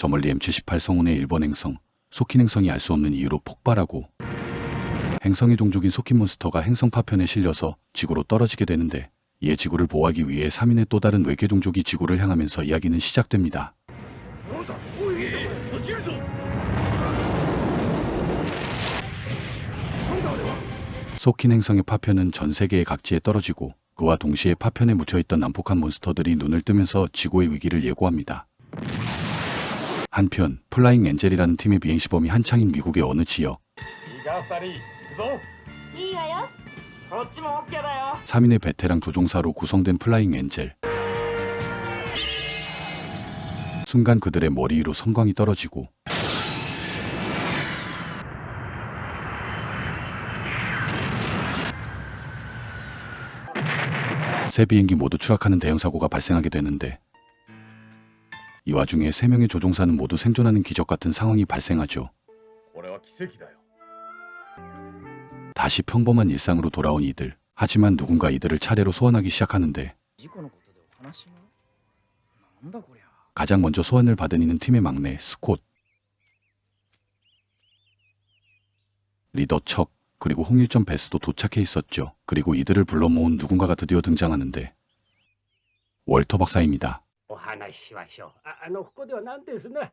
저 멀리 M78 성운의 일본 행성, 소킨 행성이 알 수 없는 이유로 폭발하고 행성의 동족인 소킨 몬스터가 행성 파편에 실려서 지구로 떨어지게 되는데 이에 지구를 보호하기 위해 3인의 또 다른 외계 동족이 지구를 향하면서 이야기는 시작됩니다. 소킨 행성의 파편은 전 세계의 각지에 떨어지고 그와 동시에 파편에 묻혀있던 난폭한 몬스터들이 눈을 뜨면서 지구의 위기를 예고합니다. 한편 플라잉 엔젤이라는 팀의 비행시범이 한창인 미국의 어느 지역. 3인의 베테랑 조종사로 구성된 플라잉 엔젤. 순간 그들의 머리 위로 성광이 떨어지고 새 비행기 모두 추락하는 대형 사고가 발생하게 되는데 이 와중에 3명의 조종사는 모두 생존하는 기적 같은 상황이 발생하죠. 다시 평범한 일상으로 돌아온 이들. 하지만 누군가 이들을 차례로 소환하기 시작하는데 가장 먼저 소환을 받은 이는 팀의 막내 스콧 리더 척 그리고 홍일점 베스도 도착해 있었죠. 그리고 이들을 불러 모은 누군가가 드디어 등장하는데 월터 박사입니다. お話ししましょう。ああの、ここでは何ですね。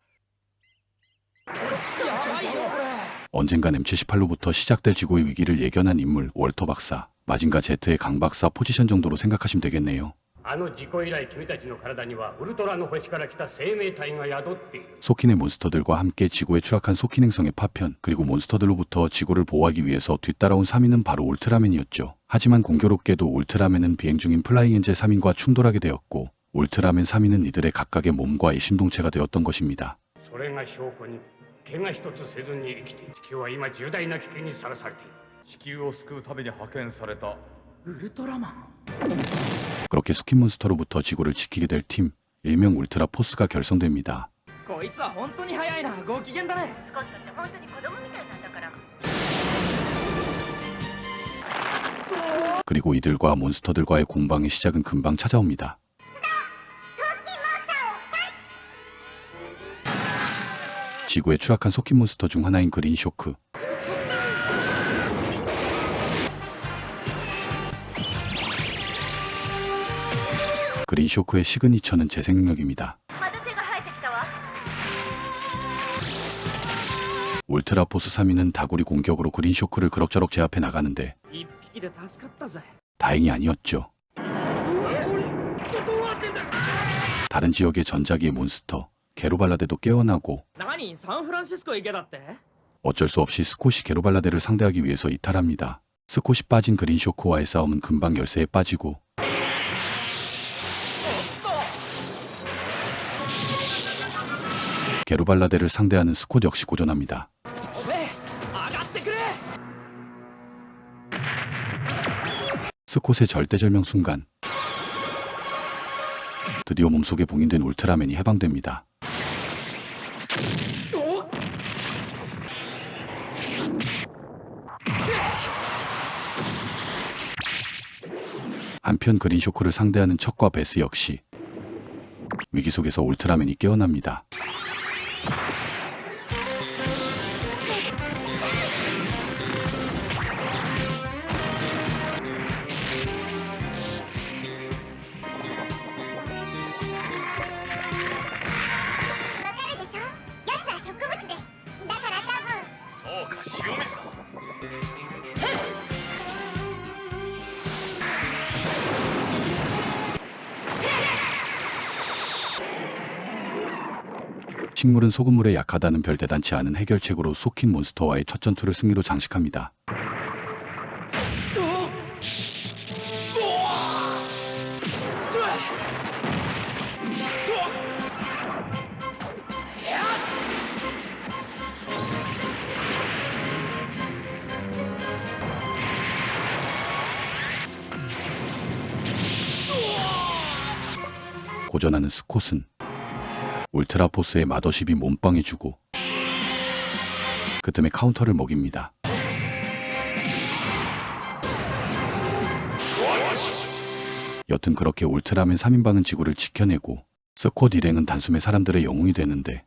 やばいよこれ 언젠간 M78로부터 시작될 지구의 위기를 예견한 인물 월터 박사. 마징가 제트의 강 박사 포지션 정도로 생각하시면 되겠네요. あの事故以来君たちの体にはウルトラの星から来た生命体が宿っている。 소킨의 몬스터들과 함께 지구에 추락한 소킨 행성의 파편, 그리고 몬스터들로부터 지구를 보호하기 위해서 뒤따라온 3인은 바로 울트라맨이었죠. 하지만 공교롭게도 울트라맨은 비행 중인 플라잉 엔젤 3인과 충돌하게 되었고, 울트라맨 3인은 이들의 각각의 몸과 일심동체가 되었던 것입니다. それが証拠に、怪我一つせずに生きている。地球は今重大な危機にさらされている。地球を救うために派遣されたウルトラマン 그렇게 스킨 몬스터로부터 지구를 지키게 될 팀, 일명 울트라 포스가 결성됩니다. こいつは本当に早いなご機嫌だねスコットって本当に子供みたいなんだから 그리고 이들과 몬스터들과의 공방의 시작은 금방 찾아옵니다. 지구에 추락한 속긴 몬스터 중 하나인 그린 쇼크. 그린 쇼크의 시그니처는 재생 능력입니다. 울트라 포스 3위는 다구리 공격으로 그린 쇼크를 그럭저럭 제압해 나가는데 다행이 아니었죠. 다른 지역의 전자기의 몬스터 게로발라데도 깨어나고 어쩔 수 없이 스콧이 게로발라데를 상대하기 위해서 이탈합니다. 스콧이 빠진 그린쇼크와의 싸움은 금방 열쇠에 빠지고 게로발라데를 상대하는 스콧 역시 고전합니다. 스콧의 절대절명 순간 드디어 몸속에 봉인된 울트라맨이 해방됩니다. 한편 그린 쇼크를 상대하는 척과 베스 역시 위기 속에서 울트라맨이 깨어납니다. 식물은 소금물에 약하다는 별대단치 않은 해결책으로 소킨 몬스터와의 첫 전투를 승리로 장식합니다. 고전하는 스콧은 울트라포스의 마더십이 몸빵해 주고 그 틈에 카운터를 먹입니다. 여튼 그렇게 울트라맨 3인방은 지구를 지켜내고 스쿼 디랭은 단숨에 사람들의 영웅이 되는데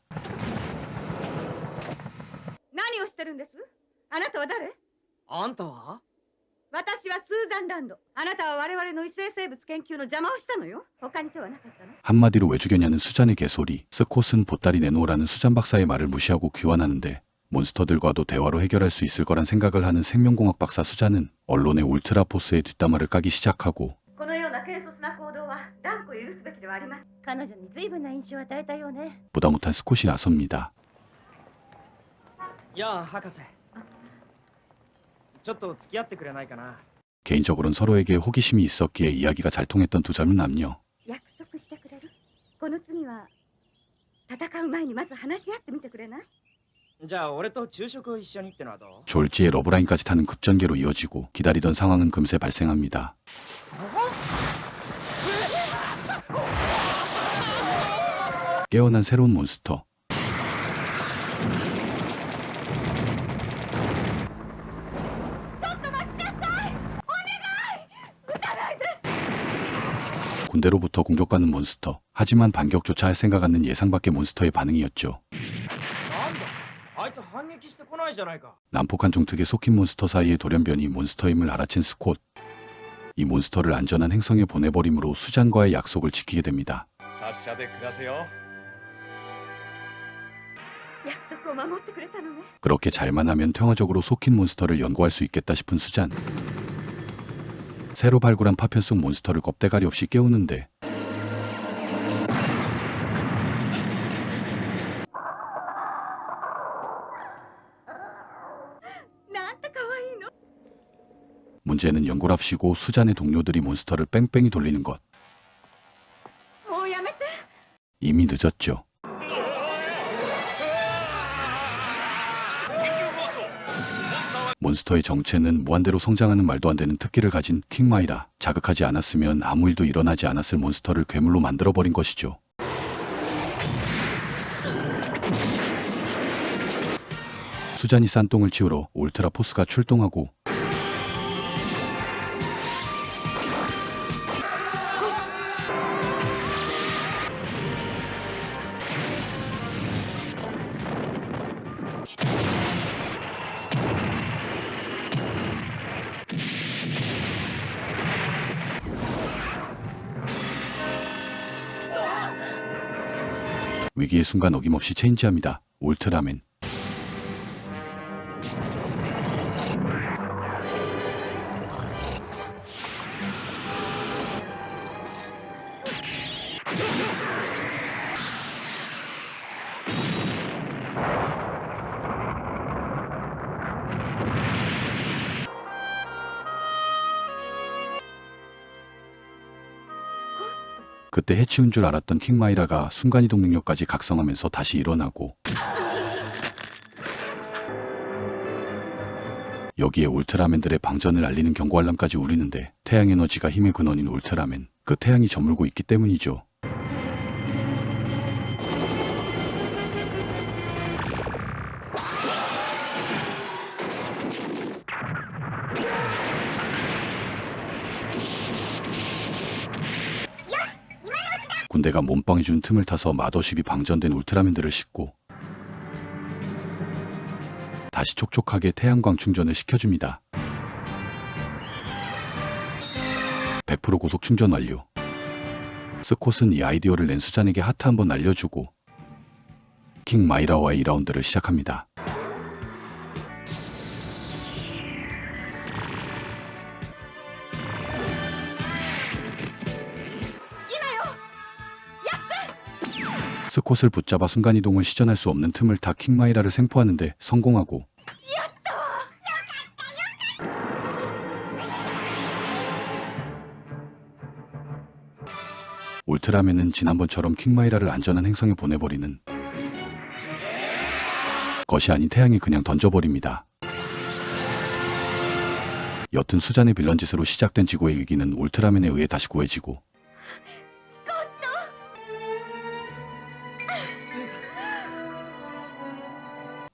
私はスーザン・ランドあなたは我々の異生生物研究の邪魔をしたのよ他に手はなかったの 한마디로 왜 죽였냐는 수잔의 개소리. 스콧은 보따리 내놓으라는 수잔 박사의 말을 무시하고 귀환하는데 몬스터들과도 대화로 해결할 수 있을 거란 생각을 하는 생명공학 박사 수잔은 언론의 울트라포스의 뒷담화를 까기 시작하고 このような軽率な行動は断固許すべきではありません彼女に随分な印象を与えたようね 보다 못한 스콧이 나섭니다. やあ博士 ちょっと付き合ってくれないかな 개인적으로는 서로에게 호기심이 있었기에 이야기가 잘 통했던 두 젊은 남녀. 約束してくれるこの次は戦う前にまず話し合ってみてくれないじゃあ俺と昼食を一緒にってのはどう 졸지에 러브라인까지 타는 급전개로 이어지고 기다리던 상황은 금세 발생합니다. 깨어난 새로운 몬스터. 군대로부터 공격받는 몬스터. 하지만 반격조차 할 생각 않는 예상 밖의 몬스터의 반응이었죠. 난폭한 종특에 속힌 몬스터 사이의 돌연변이 몬스터임을 알아챈 스콧. 이 몬스터를 안전한 행성에 보내버림으로 수잔과의 약속을 지키게 됩니다. 그렇게 잘만 하면 평화적으로 속힌 몬스터를 연구할 수 있겠다 싶은 수잔. 새로 발굴한 파편 속 몬스터를 겁대가리 없이 깨우는데 문제는 연골합시고 수잔의 동료들이 몬스터를 뺑뺑이 돌리는 것. 어, 이미 늦었죠. 몬스터의 정체는 무한대로 성장하는 말도 안 되는 특기를 가진 킹마이라. 자극하지 않았으면 아무 일도 일어나지 않았을 몬스터를 괴물로 만들어버린 것이죠. 수잔이 싼 똥을 치우러 울트라 포스가 출동하고 위기의 순간 어김없이 체인지합니다. 울트라맨. 그때 해치운 줄 알았던 킹마이라가 순간이동 능력까지 각성하면서 다시 일어나고 여기에 울트라맨들의 방전을 알리는 경고 알람까지 울리는데 태양 에너지가 힘의 근원인 울트라맨 그 태양이 저물고 있기 때문이죠. 군대가 몸빵이 준 틈을 타서 마더십이 방전된 울트라맨들을 싣고 다시 촉촉하게 태양광 충전을 시켜줍니다. 100% 고속 충전 완료. 스콧은 이 아이디어를 낸 수잔에게 하트 한번 날려주고 킹 마이라와의 2라운드를 시작합니다. 스콧을 붙잡아 순간이동을 시전할 수 없는 틈을 타 킹마이라를 생포하는데 성공하고 울트라맨은 지난번처럼 킹마이라를 안전한 행성에 보내버리는 것이 아닌 태양에 그냥 던져버립니다. 여튼 수잔의 빌런 짓으로 시작된 지구의 위기는 울트라맨에 의해 다시 구해지고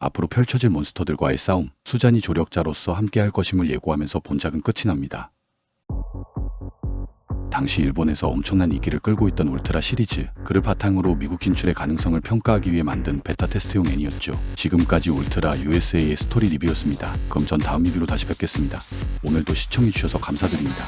앞으로 펼쳐질 몬스터들과의 싸움, 수잔이 조력자로서 함께할 것임을 예고하면서 본작은 끝이 납니다. 당시 일본에서 엄청난 인기를 끌고 있던 울트라 시리즈 그를 바탕으로 미국 진출의 가능성을 평가하기 위해 만든 베타 테스트용 애니였죠. 지금까지 울트라 USA의 스토리 리뷰였습니다. 그럼 전 다음 리뷰로 다시 뵙겠습니다. 오늘도 시청해주셔서 감사드립니다.